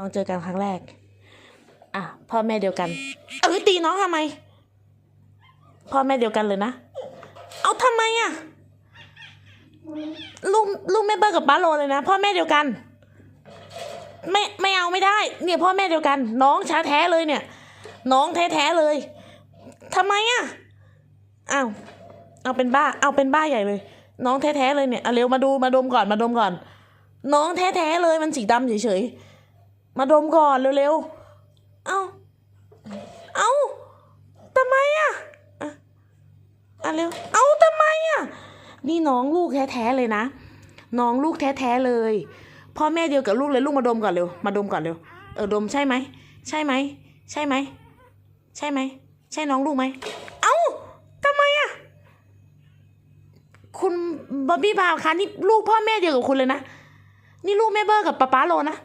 น้องเจอกันครั้งแรก อะ พ่อแม่เดียวกัน เอ้ยตีน้องทำไม พ่อแม่เดียวกันเลยนะ เอาทำไมอะ ลูกลูกแม่เบิร์กับป้าโลเลยนะ พ่อแม่เดียวกัน ไม่ไม่เอาไม่ได้ เนี่ยพ่อแม่เดียวกัน น้องช้าแท้เลยเนี่ย น้องแท้ๆเลยทำไมอะอ้าวเอาเป็นบ้า เอาเป็นบ้าใหญ่เลย น้องแท้ๆเลยเนี่ยเอาเร็วมาดูมาดมก่อนมาดมก่อน น้องแท้ๆเลยมันสีดำเฉยๆ มาดมก่อนเร็วๆ เอาเอาทำไมอะอะอะเร็ว เอาทำไมอะ นี่น้องลูกแท้ๆเลยนะ น้องลูกแท้ๆเลย พ่อแม่เดียวกับลูกเลยลูกมาดมก่อนเร็ว มาดมก่อนเร็ว เออดมใช่ไหม ใช่ไหม ใช่ไหม ใช่ไหม ใช่น้องลูกไหม เอ้าทำไมอะ คุณบ๊อบบี้บาวคะนี่ลูกพ่อแม่เดียวกับคุณเลยนะ นี่ลูกแม่เบอร์กับป๊าป๊าโลนะ